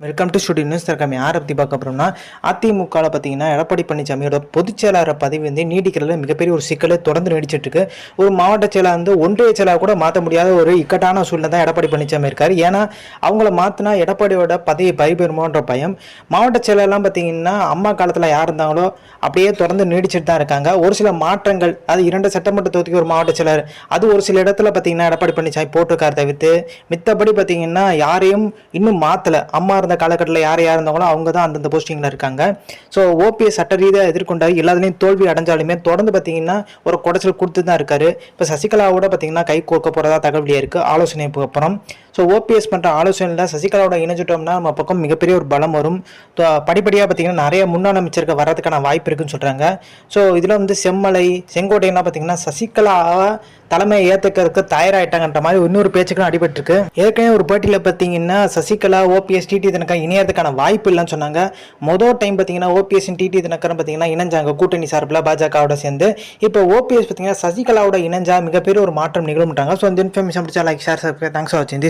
Welcome to studio news தற்காம யாரை பற்றி பார்க்க போகிறோம்னா அதிமுகவில் பார்த்தீங்கன்னா எடப்பாடி பழனிசாமியோட பொதுச் செயலாளர் பதவி வந்து நீடிக்கிறதுல மிகப்பெரிய ஒரு சிக்கலை தொடர்ந்து நீடிச்சிட்டு இருக்கு ஒரு மாவட்ட செயலாளர் வந்து ஒன்றிய செயலாளர் கூட மாற்ற முடியாத ஒரு இக்கட்டான சூழ்நிலை தான் எடப்பாடி பழனிசாமி இருக்கார். ஏன்னா அவங்கள மாற்றினா எடப்பாடியோட பதவி பறிபெறுமோன்ற பயம். மாவட்ட செயலாளர்லாம் பார்த்தீங்கன்னா அம்மா காலத்தில் யார் இருந்தாங்களோ அப்படியே தொடர்ந்து நீடிச்சிட்டு தான் இருக்காங்க. ஒரு சில மாற்றங்கள் அது இரண்டு சட்டமன்ற தொகுதிக்கு ஒரு மாவட்ட செயலாளர் அது ஒரு சில இடத்துல பார்த்தீங்கன்னா எடப்பாடி பழனிசாமி போட்டிருக்கார் தவிர்த்து மித்தபடி பார்த்தீங்கன்னா யாரையும் இன்னும் மாற்றலை அம்மா இருந்த காலகட்டத்தில் யார் யார் இருந்தாங்களோ அவங்க தான் அந்தந்த போஸ்டிங்கில் இருக்காங்க. ஸோ ஓபிஎஸ் சட்ட ரீதியாக எதிர்கொண்டார் எல்லாத்துலேயும் தோல்வி அடைஞ்சாலுமே தொடர்ந்து பார்த்தீங்கன்னா ஒரு குடைச்சல் கொடுத்து தான் இருக்காரு. இப்போ சசிகலாவோட பார்த்தீங்கன்னா கை கோக்க போகிறதா தகவலியாக இருக்குது ஆலோசனைக்கு அப்புறம். ஸோ ஓபிஎஸ் பண்ணுற ஆலோசனையில் சசிகலாவோட இணைஞ்சிட்டோம்னா நம்ம பக்கம் மிகப்பெரிய ஒரு பலம் வரும். படிப்படியாக பார்த்தீங்கன்னா நிறைய முன்னாள் அமைச்சருக்கு வர்றதுக்கான வாய்ப்பு இருக்குன்னு சொல்கிறாங்க ஸோ இதில் வந்து செம்மலை செங்கோட்டையெல்லாம் பார்த்தீங்கன்னா சசிகலாவை தலைமை ஏற்றுக்கிறதுக்கு தயாராகிட்டாங்கன்ற மாதிரி இன்னொரு பேச்சுக்களும் அடிபட்டிருக்கு. ஏற்கனவே ஒரு போட்டியில் பார்த்தீங்கன்னா சசிகலா ஓபிஎஸ் டிடி தினக்கர் இணையறதுக்கான வாய்ப்பு இல்லைன்னு சொன்னாங்க. மொதல் டைம் பார்த்தீங்கன்னா ஓபிஎஸ் டிடி தினகரன் பார்த்தீங்கன்னா இணைஞ்சாங்க கூட்டணி சார்பில் பாஜகவோட சேர்ந்து இப்போ ஓபிஎஸ் பார்த்தீங்கன்னா சசிகலாவோட இணைஞ்சா மிகப்பெரிய ஒரு மாற்றம் நிகழ்ந்துட்டாங்க ஸோ இந்த இன்ஃபர்மேஷன் பிடிச்சா லைக் ஷேர் தேங்க்ஸ் ஃபார் வாட்சிங்